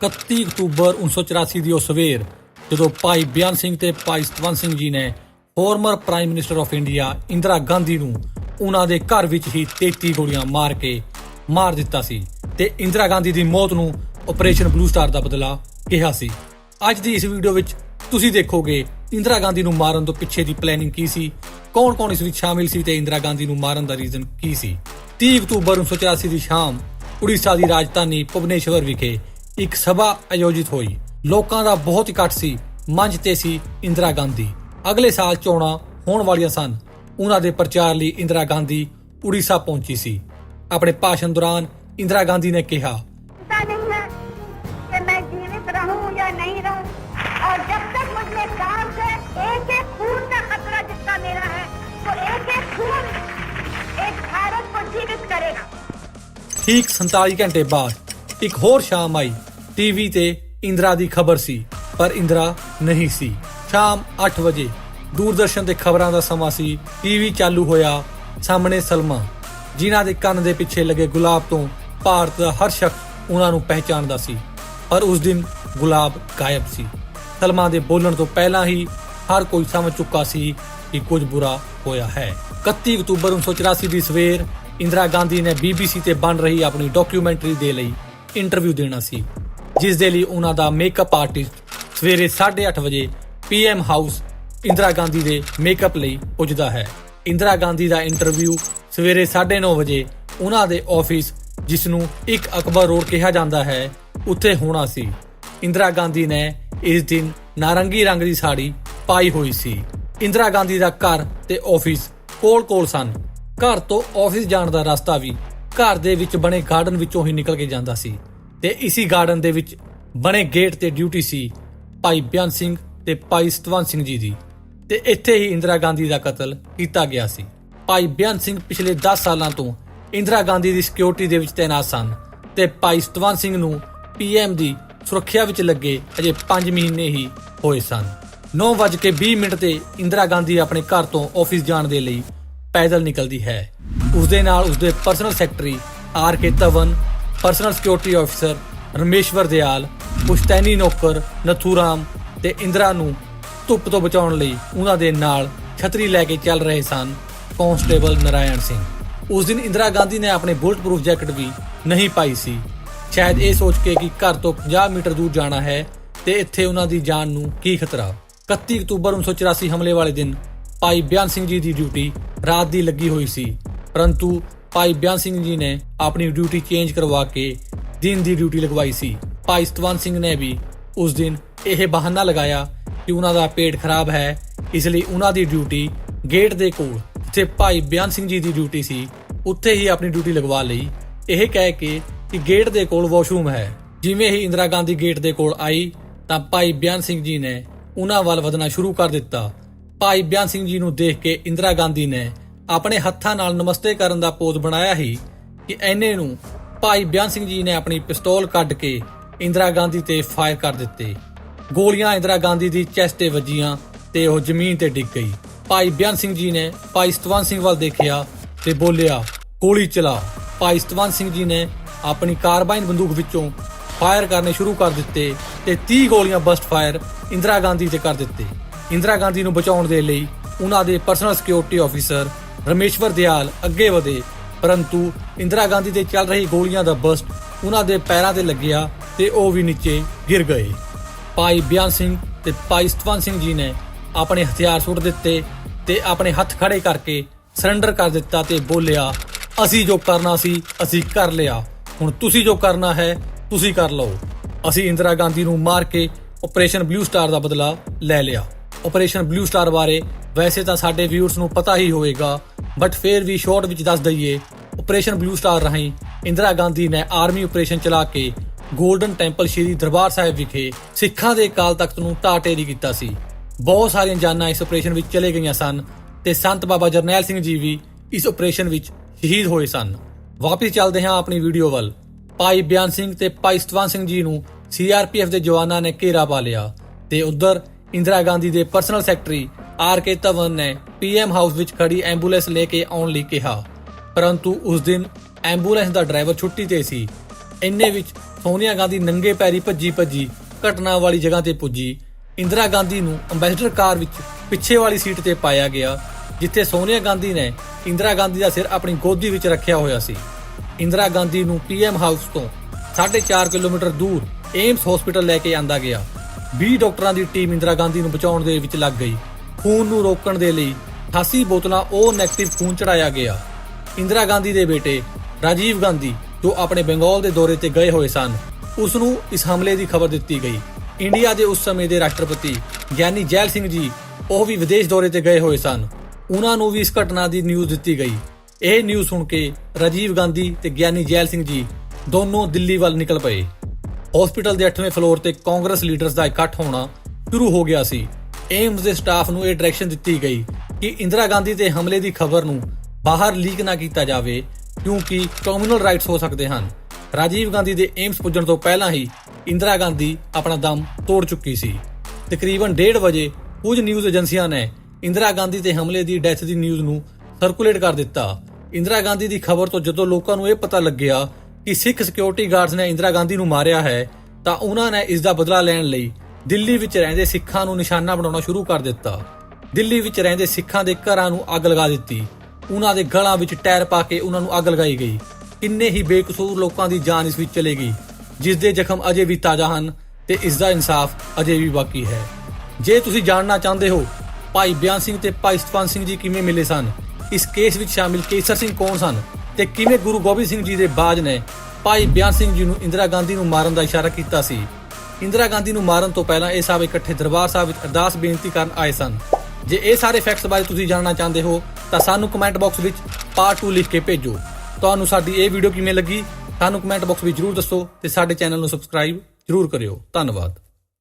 31 October 1984 ਦੀ ਉਹ ਸਵੇਰ, ਜਦੋਂ ਭਾਈ ਬਿਆਨ ਸਿੰਘ ਤੇ ਭਾਈ ਸਤਵੰਤ ਸਿੰਘ ਜੀ ਨੇ former prime minister of India Indira Gandhi ਨੂੰ ਉਹਨਾਂ ਦੇ ਘਰ ਵਿੱਚ ਹੀ 33 ਗੋਲੀਆਂ ਮਾਰ ਕੇ ਮਾਰ ਦਿੱਤਾ ਸੀ ਤੇ ਇੰਦਰਾ ਗਾਂਧੀ ਦੀ ਮੌਤ ਨੂੰ ਆਪਰੇਸ਼ਨ ਬਲੂ ਸਟਾਰ ਦਾ ਬਦਲਾ ਕਿਹਾ ਸੀ। ਅੱਜ ਦੀ ਇਸ ਵੀਡੀਓ ਵਿੱਚ ਤੁਸੀਂ ਦੇਖੋਗੇ ਇੰਦਰਾ ਗਾਂਧੀ ਨੂੰ ਮਾਰਨ ਤੋਂ ਪਿੱਛੇ ਦੀ ਪਲੈਨਿੰਗ ਕੀ ਸੀ, ਕੌਣ-ਕੌਣ ਇਸ ਵਿੱਚ ਸ਼ਾਮਿਲ ਸੀ ਤੇ ਇੰਦਰਾ ਗਾਂਧੀ ਨੂੰ ਮਾਰਨ ਦਾ ਰੀਜ਼ਨ ਕੀ ਸੀ। 30 ਅਕਤੂਬਰ 1984 ਦੀ ਸ਼ਾਮ, ਉੜੀਸਾ ਦੀ ਰਾਜਧਾਨੀ ਭੁਵਨੇਸ਼ਵਰ ਵਿਖੇ ਇੱਕ ਸਭਾ ਆਯੋਜਿਤ ਹੋਈ ਲੋਕਾਂ ਦਾ ਬਹੁਤ ਇਕੱਠ ਸੀ ਮੰਚ ਤੇ ਸੀ ਇੰਦਰਾ ਗਾਂਧੀ ਅਗਲੇ ਸਾਲ ਚੋਣਾਂ ਹੋਣ ਵਾਲੀਆਂ ਸਨ ਉਹਨਾਂ ਦੇ ਪ੍ਰਚਾਰ ਲਈ ਇੰਦਰਾ ਗਾਂਧੀ ਉੜੀਸਾ ਪਹੁੰਚੀ ਸੀ ਆਪਣੇ ਭਾਸ਼ਣ ਦੌਰਾਨ ਇੰਦਰਾ ਗਾਂਧੀ ਨੇ ਕਿਹਾ पता नहीं है कि मैं जीवित रहूं या नहीं रहूं और जब तक मुझे सांस है एक एक खून का खतरा जितना मेरा है तो एक एक खून एक भारत को जीवित करेगा ਠੀਕ 47 ਘੰਟੇ ਬਾਅਦ ਇੱਕ ਹੋਰ ਸ਼ਾਮ ਆਈ ਟੀਵੀ ਤੇ ਇੰਦਰਾ ਦੀ ਖਬਰ ਸੀ, ਪਰ ਇੰਦਰਾ ਨਹੀਂ ਸੀ। ਸ਼ਾਮ 8 ਵਜੇ ਦੂਰਦਰਸ਼ਨ ਤੇ ਖਬਰਾਂ ਦਾ ਸਮਾਂ ਸੀ ਟੀਵੀ ਚਾਲੂ ਹੋਇਆ ਸਾਹਮਣੇ ਸਲਮਾ। ਜਿਨ੍ਹਾਂ ਦੇ ਕੰਨ ਦੇ ਪਿੱਛੇ ਲੱਗੇ ਗੁਲਾਬ ਤੋਂ ਭਾਰਤ ਦਾ ਹਰ ਸ਼ਖਸ ਉਹਨਾਂ ਨੂੰ ਪਹਿਚਾਣਦਾ ਸੀ, ਪਰ ਉਸ ਦਿਨ ਗੁਲਾਬ ਗਾਇਬ ਸੀ। ਸਲਮਾ ਦੇ ਬੋਲਣ ਤੋਂ ਪਹਿਲਾਂ ਹੀ ਹਰ ਕੋਈ ਸਮਝ ਚੁੱਕਾ ਸੀ ਕਿ ਕੁਝ ਬੁਰਾ ਹੋਇਆ ਹੈ। 31 ਅਕਤੂਬਰ 1984 ਦੀ ਸਵੇਰ ਇੰਦਰਾ ਗਾਂਧੀ ਨੇ BBC ਤੇ ਬਣ ਰਹੀ ਆਪਣੀ ਡਾਕੂਮੈਂਟਰੀ ਦੇ ਲਈ ਇੰਟਰਵਿਊ ਦੇਣਾ ਸੀ। ਜਿਸ ਦੇ ਲਈ ਉਹਨਾਂ ਦਾ ਮੇਕਅਪ ਆਰਟਿਸਟ ਸਵੇਰੇ 8:30 ਵਜੇ PM ਹਾਊਸ ਇੰਦਰਾ ਗਾਂਧੀ ਦੇ ਮੇਕਅਪ ਲਈ ਪੁੱਜਦਾ ਹੈ। ਇੰਦਰਾ ਗਾਂਧੀ ਦਾ ਇੰਟਰਵਿਊ ਸਵੇਰੇ 9:30 ਵਜੇ ਉਹਨਾਂ ਦੇ ਆਫਿਸ ਜਿਸ ਨੂੰ ਇੱਕ ਅਕਬਰ ਰੋਡ ਕਿਹਾ ਜਾਂਦਾ ਹੈ, ਉੱਥੇ ਹੋਣਾ ਸੀ। ਇੰਦਰਾ ਗਾਂਧੀ ਨੇ ਇਸ ਦਿਨ ਨਾਰੰਗੀ ਰੰਗ ਦੀ ਸਾੜੀ ਪਾਈ ਹੋਈ ਸੀ। ਇੰਦਰਾ ਗਾਂਧੀ ਦਾ ਘਰ ਤੇ ਆਫਿਸ ਕੋਲ-ਕੋਲ ਸਨ। ਘਰ ਤੋਂ ਆਫਿਸ ਜਾਣ ਦਾ ਰਸਤਾ ਵੀ ਘਰ ਦੇ ਵਿੱਚ ਬਣੇ ਗਾਰਡਨ ਵਿੱਚੋਂ ਹੀ ਨਿਕਲ ਕੇ ਜਾਂਦਾ ਸੀ। ਤੇ ਇਸੀ ਗਾਰਡਨ ਦੇ ਵਿੱਚ ਬਣੇ ਗੇਟ ਤੇ ਡਿਊਟੀ ਸੀ ਭਾਈ ਬਿਆਨ ਸਿੰਘ ਤੇ ਭਾਈ ਸਤਵੰਤ ਸਿੰਘ ਜੀ ਦੀ। ਤੇ ਇੱਥੇ ਹੀ ਇੰਦਰਾ ਗਾਂਧੀ ਦਾ ਕਤਲ ਕੀਤਾ ਗਿਆ ਸੀ। ਭਾਈ ਬਿਆਨ ਸਿੰਘ ਪਿਛਲੇ 10 ਸਾਲਾਂ ਤੋਂ ਇੰਦਰਾ ਗਾਂਧੀ ਦੀ ਸਿਕਿਉਰਿਟੀ ਦੇ ਵਿੱਚ ਤਾਇਨਾਤ ਸਨ ਤੇ ਭਾਈ ਸਤਵੰਤ ਸਿੰਘ ਨੂੰ ਪੀਐਮ ਦੀ ਸੁਰੱਖਿਆ ਵਿੱਚ ਲੱਗੇ ਅਜੇ 5 ਮਹੀਨੇ ਹੀ ਹੋਏ ਸਨ। 9:20 ਮਿੰਟ ਤੇ ਇੰਦਰਾ ਗਾਂਧੀ ਆਪਣੇ ਘਰ ਤੋਂ ਆਫਿਸ ਜਾਣ ਦੇ ਲਈ ਪੈਦਲ ਨਿਕਲਦੀ ਹੈ। ਉਸ ਦੇ ਨਾਲ ਉਸ ਦੇ personal secretary R K Dhawan personal security officer Rameshwar Dayal ਪੁਸ਼ਤੈਨੀ ਨੌਕਰ ਨਥੂਰਾਮ ਤੇ ਇੰਦਰਾ ਨੂੰ ਧੁੱਪ ਤੋਂ ਬਚਾਉਣ ਲਈ ਉਹਨਾਂ ਦੇ ਨਾਲ ਛਤਰੀ ਲੈ ਕੇ ਚੱਲ ਰਹੇ ਸਨ ਕਾਂਸਟੇਬਲ ਨਰਾਇਣ ਸਿੰਘ। ਉਸ ਦਿਨ ਇੰਦਰਾ ਗਾਂਧੀ ਨੇ ਆਪਣੇ ਬੁਲਟ ਪ੍ਰੂਫ ਜੈਕਟ ਵੀ ਨਹੀਂ ਪਾਈ ਸੀ। ਸ਼ਾਇਦ ਇਹ ਸੋਚ ਕੇ ਕਿ ਘਰ ਤੋਂ 50 ਮੀਟਰ ਦੂਰ ਜਾਣਾ ਹੈ ਤੇ ਇੱਥੇ ਉਹਨਾਂ ਦੀ ਜਾਨ ਨੂੰ ਕੀ ਖਤਰਾ। 31 ਅਕਤੂਬਰ 1984 ਹਮਲੇ ਵਾਲੇ ਦਿਨ ਭਾਈ ਬਿਆਨ ਸਿੰਘ ਜੀ ਦੀ ਡਿਊਟੀ ਰਾਤ ਦੀ ਲੱਗੀ ਹੋਈ ਸੀ, ਪਰੰਤੂ ਭਾਈ ਬਿਆਨ ਸਿੰਘ ਜੀ ਨੇ ਆਪਣੀ ਡਿਊਟੀ ਚੇਂਜ ਕਰਵਾ ਕੇ ਦਿਨ ਦੀ ਡਿਊਟੀ ਲਗਵਾਈ ਸੀ। ਭਾਈ ਸਤਵੰਤ ਸਿੰਘ ਨੇ ਵੀ ਉਸ ਦਿਨ ਇਹ ਬਹਾਨਾ ਲਗਾਇਆ ਕਿ ਉਹਨਾਂ ਦਾ ਪੇਟ ਖਰਾਬ ਹੈ, ਇਸ ਲਈ ਉਹਨਾਂ ਦੀ ਡਿਊਟੀ ਗੇਟ ਦੇ ਕੋਲ, ਜਿੱਥੇ ਭਾਈ ਬਿਆਨ ਸਿੰਘ ਜੀ ਦੀ ਡਿਊਟੀ ਸੀ, ਉੱਥੇ ਹੀ ਆਪਣੀ ਡਿਊਟੀ ਲਗਵਾ ਲਈ। ਇਹ ਕਹਿ ਕੇ ਕਿ ਗੇਟ ਦੇ ਕੋਲ ਵਾਸ਼ਰੂਮ ਹੈ। ਜਿਵੇਂ ਹੀ ਇੰਦਰਾ ਗਾਂਧੀ ਗੇਟ ਦੇ ਕੋਲ ਆਈ, ਤਾਂ ਭਾਈ ਬਿਆਨ ਸਿੰਘ ਜੀ ਨੇ ਉਹਨਾਂ ਵੱਲ ਵਧਣਾ ਸ਼ੁਰੂ ਕਰ ਦਿੱਤਾ। ਭਾਈ ਬਿਆਨ ਸਿੰਘ ਜੀ ਨੂੰ ਦੇਖ ਕੇ ਇੰਦਰਾ ਗਾਂਧੀ ਨੇ ਆਪਣੇ ਹੱਥਾਂ ਨਾਲ ਨਮਸਤੇ ਕਰਨ ਦਾ ਪੋਜ਼ ਬਣਾਇਆ ਹੀ ਕਿ ਐਨੇ ਨੂੰ ਭਾਈ ਬਿਆਨ ਸਿੰਘ ਜੀ ਨੇ ਆਪਣੀ ਪਿਸਤੌਲ ਕੱਢ ਕੇ ਇੰਦਰਾ ਗਾਂਧੀ ਤੇ ਫਾਇਰ ਕਰ ਦਿੱਤੇ। ਗੋਲੀਆਂ ਇੰਦਰਾ ਗਾਂਧੀ ਦੀ ਚੈਸਟ ਤੇ ਵੱਜੀਆਂ ਤੇ ਉਹ ਜ਼ਮੀਨ ਤੇ ਡਿੱਗ ਗਈ। ਭਾਈ ਬਿਆਨ ਸਿੰਘ ਜੀ ਨੇ ਭਾਈ ਸਤਵੰਤ ਸਿੰਘ ਵੱਲ ਦੇਖਿਆ ਤੇ ਬੋਲਿਆ, ਗੋਲੀ ਚਲਾ। ਭਾਈ ਸਤਵੰਤ ਸਿੰਘ ਜੀ ਨੇ ਆਪਣੀ ਕਾਰਬਾਈਨ ਬੰਦੂਕ ਵਿੱਚੋਂ ਫਾਇਰ ਕਰਨੇ ਸ਼ੁਰੂ ਕਰ ਦਿੱਤੇ ਤੇ 30 ਗੋਲੀਆਂ ਬਸਟ ਫਾਇਰ ਇੰਦਰਾ ਗਾਂਧੀ ਤੇ ਕਰ ਦਿੱਤੇ। ਇੰਦਰਾ ਗਾਂਧੀ ਨੂੰ ਬਚਾਉਣ ਦੇ ਲਈ ਉਹਨਾਂ ਦੇ personal security officer Rameshwar Dayal ਅੱਗੇ ਵਧੇ, ਪਰੰਤੂ ਇੰਦਰਾ ਗਾਂਧੀ ਤੇ ਚੱਲ ਰਹੀ ਗੋਲੀਆਂ ਦਾ ਬਸਟ ਉਹਨਾਂ ਦੇ ਪੈਰਾਂ ਤੇ ਲੱਗਿਆ ਤੇ ਉਹ ਵੀ ਨੀਚੇ ਗਿਰ ਗਏ। ਭਾਈ ਬਿਆਨ ਸਿੰਘ ਤੇ ਭਾਈ ਸਤਵੰਤ ਸਿੰਘ ਜੀ ਨੇ ਆਪਣੇ ਹਥਿਆਰ ਸੁੱਟ ਦਿੱਤੇ ਤੇ ਆਪਣੇ ਹੱਥ ਖੜੇ ਕਰਕੇ ਸਰੈਂਡਰ ਕਰ ਦਿੱਤਾ ਤੇ ਬੋਲਿਆ, ਅਸੀਂ ਜੋ ਕਰਨਾ ਸੀ, ਅਸੀਂ ਕਰ ਲਿਆ। ਹੁਣ ਤੁਸੀਂ ਜੋ ਕਰਨਾ ਹੈ, ਤੁਸੀਂ ਕਰ ਲਓ। ਅਸੀਂ ਇੰਦਰਾ ਗਾਂਧੀ ਨੂੰ ਮਾਰ ਕੇ ਆਪਰੇਸ਼ਨ ਬਲੂ ਸਟਾਰ ਦਾ ਬਦਲਾ ਲੈ ਲਿਆ। ਆਪਰੇਸ਼ਨ ਬਲੂ ਸਟਾਰ ਬਾਰੇ ਵੈਸੇ ਤਾਂ ਸਾਡੇ ਵਿਊਅਰਸ ਨੂੰ ਪਤਾ ਹੀ ਹੋਵੇਗਾ ਬਟ ਫੇਰ ਵੀ ਸ਼ਾਰਟ ਵਿੱਚ ਦੱਸ ਦਈਏ ਆਪਰੇਸ਼ਨ ਬਲੂ ਸਟਾਰ ਰਾਹੀਂ ਇੰਦਰਾ ਗਾਂਧੀ ਨੇ ਆਰਮੀ ਆਪਰੇਸ਼ਨ ਚਲਾ ਕੇ ਗੋਲਡਨ ਟੈਂਪਲ ਸ਼੍ਰੀ ਦਰਬਾਰ ਸਾਹਿਬ ਵਿਖੇ ਸਿੱਖਾਂ ਦੇ ਅਕਾਲ ਤਖਤ ਨੂੰ ਢਾਟੇਰੀ ਕੀਤਾ ਸੀ। ਬਹੁਤ ਸਾਰੀਆਂ ਜਾਨਾਂ ਇਸ ਆਪਰੇਸ਼ਨ ਵਿੱਚ ਚਲੇ ਗਈਆਂ ਸਨ ਤੇ ਸੰਤ ਬਾਬਾ ਜਰਨੈਲ ਸਿੰਘ ਜੀ ਵੀ ਇਸ ਆਪਰੇਸ਼ਨ ਵਿੱਚ ਸ਼ਹੀਦ ਹੋਏ ਸਨ। ਵਾਪਸ ਚੱਲਦੇ ਹਾਂ ਆਪਣੀ ਵੀਡੀਓ ਵੱਲ। ਭਾਈ ਬਿਆਨ ਸਿੰਘ ਤੇ ਭਾਈ ਸਤਵੰਤ ਸਿੰਘ ਜੀ ਨੂੰ ਸੀਆਰਪੀਐਫ ਦੇ ਜਵਾਨਾਂ ਨੇ ਘੇਰਾ ਪਾ ਲਿਆ ਤੇ ਉਧਰ ਇੰਦਰਾ ਗਾਂਧੀ ਦੇ personal secretary R K Dhawan ਨੇ ਪੀਐਮ ਹਾਊਸ ਵਿੱਚ ਖੜੀ ਐਂਬੂਲੈਂਸ ਲੈ ਕੇ ਆਉਣ ਲਈ ਕਿਹਾ। ਪਰੰਤੂ ਉਸ ਦਿਨ ਐਂਬੂਲੈਂਸ ਦਾ ਡਰਾਈਵਰ ਛੁੱਟੀ ਤੇ ਸੀ। ਇੰਨੇ ਵਿੱਚ ਸੋਨੀਆ ਗਾਂਧੀ ਨੰਗੇ ਪੈਰੀ ਭੱਜੀ ਭੱਜੀ ਘਟਨਾ ਵਾਲੀ ਜਗ੍ਹਾ ਤੇ ਪੁੱਜੀ। ਇੰਦਰਾ ਗਾਂਧੀ ਨੂੰ ਅੰਬੈਸਡਰ ਕਾਰ ਵਿੱਚ ਪਿੱਛੇ ਵਾਲੀ ਸੀਟ ਤੇ ਪਾਇਆ ਗਿਆ, ਜਿੱਥੇ ਸੋਨੀਆ ਗਾਂਧੀ ਨੇ ਇੰਦਰਾ ਗਾਂਧੀ ਦਾ ਸਿਰ ਆਪਣੀ ਗੋਦੀ ਵਿੱਚ ਰੱਖਿਆ ਹੋਇਆ ਸੀ। ਇੰਦਰਾ ਗਾਂਧੀ ਨੂੰ ਪੀਐਮ ਹਾਊਸ ਤੋਂ 4.5 ਕਿਲੋਮੀਟਰ ਦੂਰ ਏਮਸ ਹਸਪੀਟਲ ਲੈ ਕੇ ਆਂਦਾ ਗਿਆ। 20 ਡਾਕਟਰਾਂ ਦੀ ਟੀਮ ਇੰਦਰਾ ਗਾਂਧੀ ਨੂੰ ਬਚਾਉਣ ਦੇ ਵਿੱਚ ਲੱਗ ਗਈ। ਖੂਨ ਨੂੰ ਰੋਕਣ ਦੇ ਲਈ 88 ਬੋਤਲਾਂ ਓ ਨੈਗੇਟਿਵ ਖੂਨ ਚੜਾਇਆ ਗਿਆ। ਇੰਦਰਾ ਗਾਂਧੀ ਦੇ ਬੇਟੇ ਰਾਜੀਵ ਗਾਂਧੀ, ਜੋ ਆਪਣੇ ਬੰਗਾਲ ਦੇ ਦੌਰੇ ਤੇ ਗਏ ਹੋਏ ਸਨ ਉਸ ਨੂੰ ਇਸ ਹਮਲੇ ਦੀ ਖਬਰ ਦਿੱਤੀ ਗਈ। ਇੰਡੀਆ ਦੇ ਉਸ ਸਮੇਂ ਦੇ ਰਾਸ਼ਟਰਪਤੀ ਗਿਆਨੀ ਜੈਲ ਸਿੰਘ ਜੀ, ਉਹ ਵੀ ਵਿਦੇਸ਼ ਦੌਰੇ ਤੇ ਗਏ ਹੋਏ ਸਨ। ਉਹਨਾਂ ਨੂੰ ਵੀ ਇਸ ਘਟਨਾ ਦੀ ਨਿਊਜ਼ ਦਿੱਤੀ ਗਈ। ਇਹ ਨਿਊਜ਼ ਸੁਣ ਕੇ ਰਾਜੀਵ ਗਾਂਧੀ ਤੇ ਗਿਆਨੀ ਜੈਲ ਸਿੰਘ ਜੀ ਦੋਨੋਂ ਦਿੱਲੀ ਵੱਲ ਨਿਕਲ ਪਏ। ਹਸਪੀਟਲ ਦੇ 8ਵੇਂ ਫਲੋਰ ਤੇ ਕਾਂਗਰਸ ਲੀਡਰਸ ਦਾ ਇਕੱਠ ਹੋਣਾ ਸ਼ੁਰੂ ਹੋ ਗਿਆ ਸੀ। ਏਮਸ ਦੇ ਸਟਾਫ ਨੂੰ ਇਹ ਡਾਇਰੈਕਸ਼ਨ ਦਿੱਤੀ ਗਈ ਕਿ ਇੰਦਰਾ ਗਾਂਧੀ ਤੇ ਹਮਲੇ ਦੀ ਖਬਰ ਨੂੰ ਬਾਹਰ ਲੀਕ ਨਾ ਕੀਤਾ ਜਾਵੇ, ਕਿਉਂਕਿ ਕਮਿਊਨਲ ਰਾਈਟਸ ਹੋ ਸਕਦੇ ਹਨ। ਰਾਜੀਵ ਗਾਂਧੀ ਦੇ ਏਮਸ ਪੁੱਜਣ ਤੋਂ ਪਹਿਲਾਂ ਹੀ ਇੰਦਰਾ ਗਾਂਧੀ ਆਪਣਾ ਦਮ ਤੋੜ ਚੁੱਕੀ ਸੀ। ਤਕਰੀਬਨ 1:30 ਵਜੇ ਕੁਝ ਨਿਊਜ਼ ਏਜੰਸੀਆਂ ਨੇ ਇੰਦਰਾ ਗਾਂਧੀ ਤੇ ਹਮਲੇ ਦੀ ਡੈਥ ਦੀ ਨਿਊਜ਼ ਨੂੰ ਸਰਕੂਲੇਟ ਕਰ ਦਿੱਤਾ। ਇੰਦਰਾ ਗਾਂਧੀ ਦੀ ਖਬਰ ਤੋਂ ਜਦੋਂ ਲੋਕਾਂ ਨੂੰ ਇਹ ਪਤਾ ਲੱਗਿਆ ਕਿ ਸਿੱਖ ਸਿਕਿਉਰਿਟੀ ਗਾਰਡਸ ਨੇ ਇੰਦਰਾ ਗਾਂਧੀ ਨੂੰ ਮਾਰਿਆ ਹੈ, ਤਾਂ ਉਹਨਾਂ ਨੇ ਇਸ ਦਾ ਬਦਲਾ ਲੈਣ ਲਈ ਦਿੱਲੀ ਵਿੱਚ ਰਹਿੰਦੇ ਸਿੱਖਾਂ ਨੂੰ ਨਿਸ਼ਾਨਾ ਬਣਾਉਣਾ ਸ਼ੁਰੂ ਕਰ ਦਿੱਤਾ। ਦਿੱਲੀ ਵਿੱਚ ਰਹਿੰਦੇ ਸਿੱਖਾਂ ਦੇ ਘਰਾਂ ਨੂੰ ਅੱਗ ਲਗਾ ਦਿੱਤੀ। ਉਹਨਾਂ ਦੇ ਗਲਾਂ ਵਿੱਚ ਟਾਇਰ ਪਾ ਕੇ ਉਹਨਾਂ ਨੂੰ ਅੱਗ ਲਗਾਈ ਗਈ। ਕਿੰਨੇ ਹੀ ਬੇਕਸੂਰ ਲੋਕਾਂ ਦੀ ਜਾਨ ਇਸ ਵਿੱਚ ਚਲੇ ਗਈ। ਜਿਸ ਦੇ ਜ਼ਖਮ ਅਜੇ ਵੀ ਤਾਜ਼ਾ ਹਨ ਤੇ ਇਸ ਦਾ ਇਨਸਾਫ ਅਜੇ ਵੀ ਬਾਕੀ ਹੈ। ਜੇ ਤੁਸੀਂ ਜਾਣਨਾ ਚਾਹੁੰਦੇ ਹੋ, ਭਾਈ ਬਿਆਨ ਸਿੰਘ ਤੇ ਭਾਈ ਸਤਵੰਤ ਸਿੰਘ ਜੀ ਕਿਵੇਂ ਮਿਲੇ ਸਨ? ਇਸ ਕੇਸ ਵਿੱਚ ਸ਼ਾਮਿਲ ਕੇਸਰ ਸਿੰਘ ਕੌਣ ਸਨ? ਤੇ ਕਿਵੇਂ ਗੁਰੂ ਗੋਬਿੰਦ ਸਿੰਘ ਜੀ ਦੇ ਬਾਜ ਨੇ ਭਾਈ ਬਿਆਨ ਸਿੰਘ ਜੀ ਨੂੰ ਇੰਦਰਾ ਗਾਂਧੀ ਨੂੰ ਮਾਰਨ ਦਾ ਇਸ਼ਾਰਾ ਕੀਤਾ ਸੀ? ਇੰਦਰਾ ਗਾਂਧੀ ਨੂੰ ਮਾਰਨ ਤੋਂ ਪਹਿਲਾਂ ਇਹ ਸਭ ਇਕੱਠੇ ਦਰਬਾਰ ਸਾਹਿਬ ਵਿੱਚ ਅਰਦਾਸ ਬੇਨਤੀ ਕਰਨ ਆਏ ਸਨ। ਜੇ ਇਹ ਸਾਰੇ ਫੈਕਟਸ ਬਾਰੇ ਤੁਸੀਂ ਜਾਣਨਾ ਚਾਹੁੰਦੇ ਹੋ, ਤਾਂ ਸਾਨੂੰ ਕਮੈਂਟ ਬਾਕਸ ਵਿੱਚ ਪਾਰਟ 2 ਲਿਖ ਕੇ ਭੇਜੋ। ਤੁਹਾਨੂੰ ਸਾਡੀ ਇਹ ਵੀਡੀਓ ਕਿਵੇਂ ਲੱਗੀ, ਸਾਨੂੰ ਕਮੈਂਟ ਬਾਕਸ ਵਿੱਚ ਜਰੂਰ ਦੱਸੋ ਤੇ ਸਾਡੇ ਚੈਨਲ ਨੂੰ ਸਬਸਕ੍ਰਾਈਬ ਜਰੂਰ ਕਰਿਓ। ਧੰਨਵਾਦ।